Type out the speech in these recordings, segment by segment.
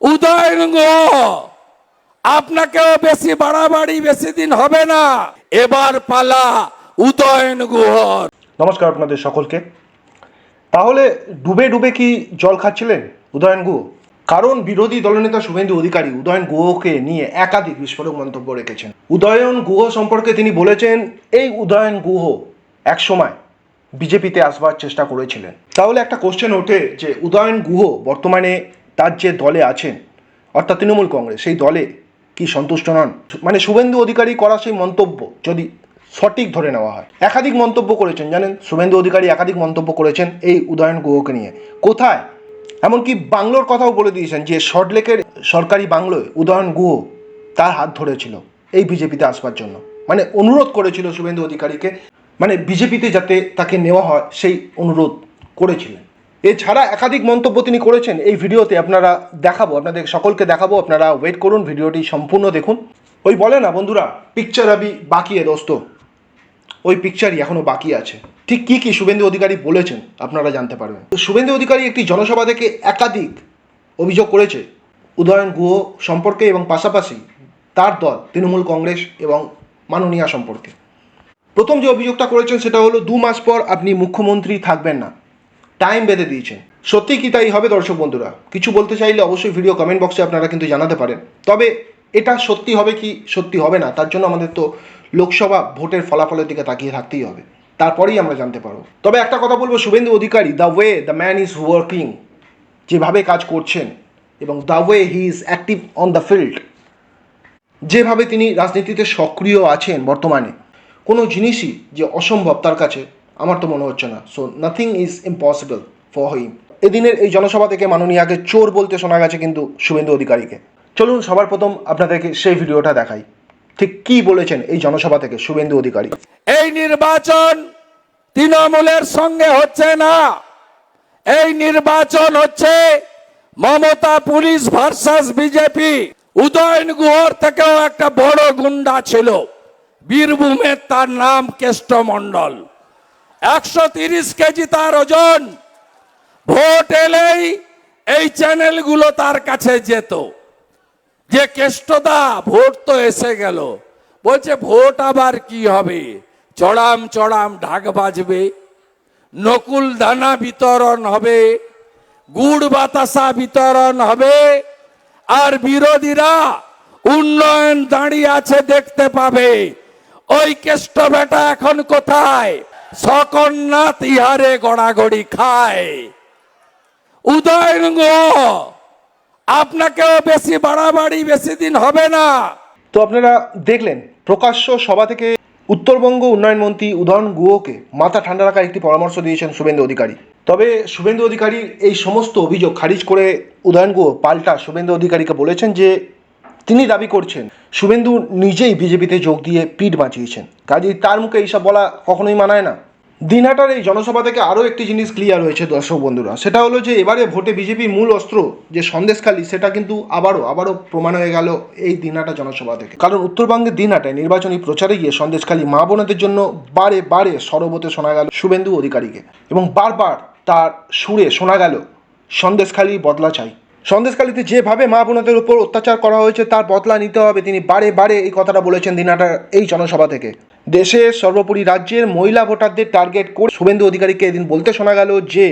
উদয়ন গুহ আপনাকেও বেশি বাড়াবাড়ি, বেশি দিন হবে না। এবার পালা উদয়ন গুহর। নমস্কার আপনাদের সকলকে। তাহলে ডুবে ডুবে কি জল খাচ্ছিলেন উদয়ন গুহ? কারণ বিরোধী দলনেতা শুভেন্দু অধিকারী উদয়ন গুহকে নিয়ে একাধিক বিস্ফোরক মন্তব্য রেখেছেন। উদয়ন গুহ সম্পর্কে তিনি বলেছেন, এই উদয়ন গুহ একসময় বিজেপিতে আসবার চেষ্টা করেছিলেন। তাহলে একটা কোশ্চেন ওঠে যে উদয়ন গুহ বর্তমানে তার যে দলে আছেন, অর্থাৎ তৃণমূল কংগ্রেস, সেই দলে কি সন্তুষ্ট নন? মানে শুভেন্দু অধিকারী করা সেই মন্তব্য যদি সঠিক ধরে নেওয়া হয়। একাধিক মন্তব্য করেছেন, জানেন? শুভেন্দু অধিকারী একাধিক মন্তব্য করেছেন এই উদয়ন গুহকে নিয়ে। কোথায়? এমনকি বাংলোর কথাও বলে দিয়েছেন যে সল্টলেকের সরকারি বাংলোয় উদয়ন গুহ তার হাত ধরেছিল এই বিজেপিতে আসবার জন্য। মানে অনুরোধ করেছিল শুভেন্দু অধিকারীকে মানে বিজেপিতে যাতে তাকে নেওয়া হয় সেই অনুরোধ করেছিলেন। এছাড়া একাধিক মন্তব্য তিনি করেছেন। এই ভিডিওতে আপনারা দেখাবো, আপনাদের সকলকে দেখাবো। আপনারা ওয়েট করুন, ভিডিওটি সম্পূর্ণ দেখুন। ওই বলে না বন্ধুরা পিকচার আবি বাকি এ দোস্ত। ওই পিকচারই এখনও বাকি আছে। ঠিক কি কি শুভেন্দু অধিকারী বলেছেন, আপনারা জানতে পারবেন। শুভেন্দু অধিকারী একটি জনসভা থেকে একাধিক অভিযোগ করেছে। উদয়ন গুহ সম্পর্কে এবং পাশাপাশি তার দল, তৃণমূল কংগ্রেস এবং মাননীয়া সম্পর্কে। প্রথম যে অভিযোগটা করেছেন সেটা হলো, দু মাস পর আপনি মুখ্যমন্ত্রী থাকবেন না। টাইম বেঁধে দিয়েছেন। সত্যি কি তাই হবে দর্শক বন্ধুরা? কিছু বলতে চাইলে অবশ্যই ভিডিও কমেন্ট বক্সে আপনারা কিন্তু জানাতে পারেন। তবে এটা সত্যি হবে কি সত্যি হবে না, তার জন্য আমাদের তো লোকসভা ভোটের ফলাফলের দিকে তাকিয়ে থাকতেই হবে। তারপরেই আমরা জানতে পারব। তবে একটা কথা বলব, Suvendu Adhikari the way the man is working যেভাবে কাজ করছেন এবং the way he is active on the field যেভাবে তিনি রাজনীতিতে সক্রিয় আছেন বর্তমানে, কোনো জিনিসই যে অসম্ভব তার কাছে আমার তো মনে হচ্ছে না। So nothing is impossible for him এদিনের এই জনসভা থেকে মাননীয়াকে চোর বলতে শোনা গেছে কিন্তু শুভেন্দু অধিকারীকে। চলুন, সবার প্রথম আপনাদেরকে সেই ভিডিওটা দেখাই। ঠিক কি বলেছেন এই জনসভা থেকে শুভেন্দু অধিকারী? এই নির্বাচন তৃণমূলের সঙ্গে হচ্ছে না। এই নির্বাচন হচ্ছে Mamata police versus BJP. Udayan গুহর থেকেও একটা বড় গুন্ডা ছিল। বীরভূমের তার নাম কেষ্ট মণ্ডল। একশো তিরিশ কেজি তার ওজন। ভোট এলেই এই চ্যানেলগুলো তার কাছে যেত। যে কেষ্টদা, ভোট তো এসে গেল। বলছে, ভোট আবার কি হবে? চড়াম চড়াম, ঢাক বাজবে। নকুল দানা বিতরণ হবে। গুড় বাতাসা বিতরণ হবে। আর বিরোধীরা উন্নয়ন দাঁড়িয়ে আছে দেখতে পাবে। ওই কেষ্ট বেটা এখন কোথায়? সকন্নাথ ইহারে গড়াগড়ি খায়। উদয়ন গুহ আপনাকেও বেশি বাড়াবাড়ি, বেশি দিন হবে না। তো আপনারা দেখলেন, প্রকাশ্য সভা থেকে উত্তরবঙ্গ উন্নয়ন মন্ত্রী উদয়ন গুহকে মাথা ঠান্ডা রাখার একটি পরামর্শ দিয়েছেন শুভেন্দু অধিকারী। তবে শুভেন্দু অধিকারীর এই সমস্ত অভিযোগ খারিজ করে উদয়ন গুহ পাল্টা শুভেন্দু অধিকারীকে বলেছেন যে তিনি দাবি করছেন, শুভেন্দু নিজেই বিজেপিতে যোগ দিয়ে পিঠ বাঁচিয়েছেন। কাজেই তার মুখে এইসব বলা কখনোই মানায় না। দিনহাটার এই জনসভা থেকে আরও একটি জিনিস ক্লিয়ার হয়েছে, দর্শক বন্ধুরা। সেটা হলো যে এবারে ভোটে বিজেপির মূল অস্ত্র যে সন্দেশখালী, সেটা কিন্তু আবারও আবারও প্রমাণ হয়ে গেল এই দিনহাটা জনসভা থেকে। কারণ উত্তরবঙ্গের দিনহাটায় নির্বাচনী প্রচারে গিয়ে সন্দেশখালী মা বোনদের জন্য বারে বারে সরবতে শোনা গেল শুভেন্দু অধিকারীকে। এবং বারবার তার সুরে শোনা গেল, সন্দেশখালী বদলা চাই। সন্দেশখালীতে যেভাবে মা বোনদের উপর অত্যাচার করা হয়েছে, তার বদলা নিতে হবে। তিনি বারে বারে এই কথাটা বলেছেন দিনাটার এই জনসভা থেকে। দেশের সর্বোপরি রাজ্যের মহিলা ভোটারদের টার্গেট করে শুভেন্দু অধিকারীকে এদিন বলতে শোনা গেল যে,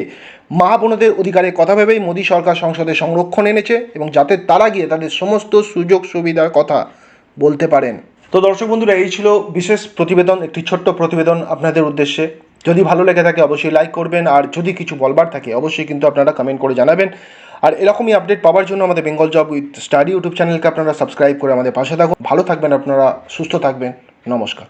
মা বোনদের অধিকারের কথা ভেবেই মোদী সরকার সংসদে সংরক্ষণ এনেছে এবং যাতে তারা গিয়ে তাদের সমস্ত সুযোগ সুবিধার কথা বলতে পারেন। তো দর্শক বন্ধুরা, এই ছিল বিশেষ প্রতিবেদন, একটি ছোট্ট প্রতিবেদন আপনাদের উদ্দেশ্যে। যদি ভালো লেগে থাকে, অবশ্যই লাইক করবেন। আর যদি কিছু বলবার থাকে, অবশ্যই কিন্তু আপনারা কমেন্ট করে জানাবেন। আর এরকমই আপডেট পাওয়ার জন্য আমাদের Bengal job with study YouTube চ্যানেলকে আপনারা সাবস্ক্রাইব করে আমাদের পাশে থাকুন। ভালো থাকবেন আপনারা, সুস্থ থাকবেন। নমস্কার।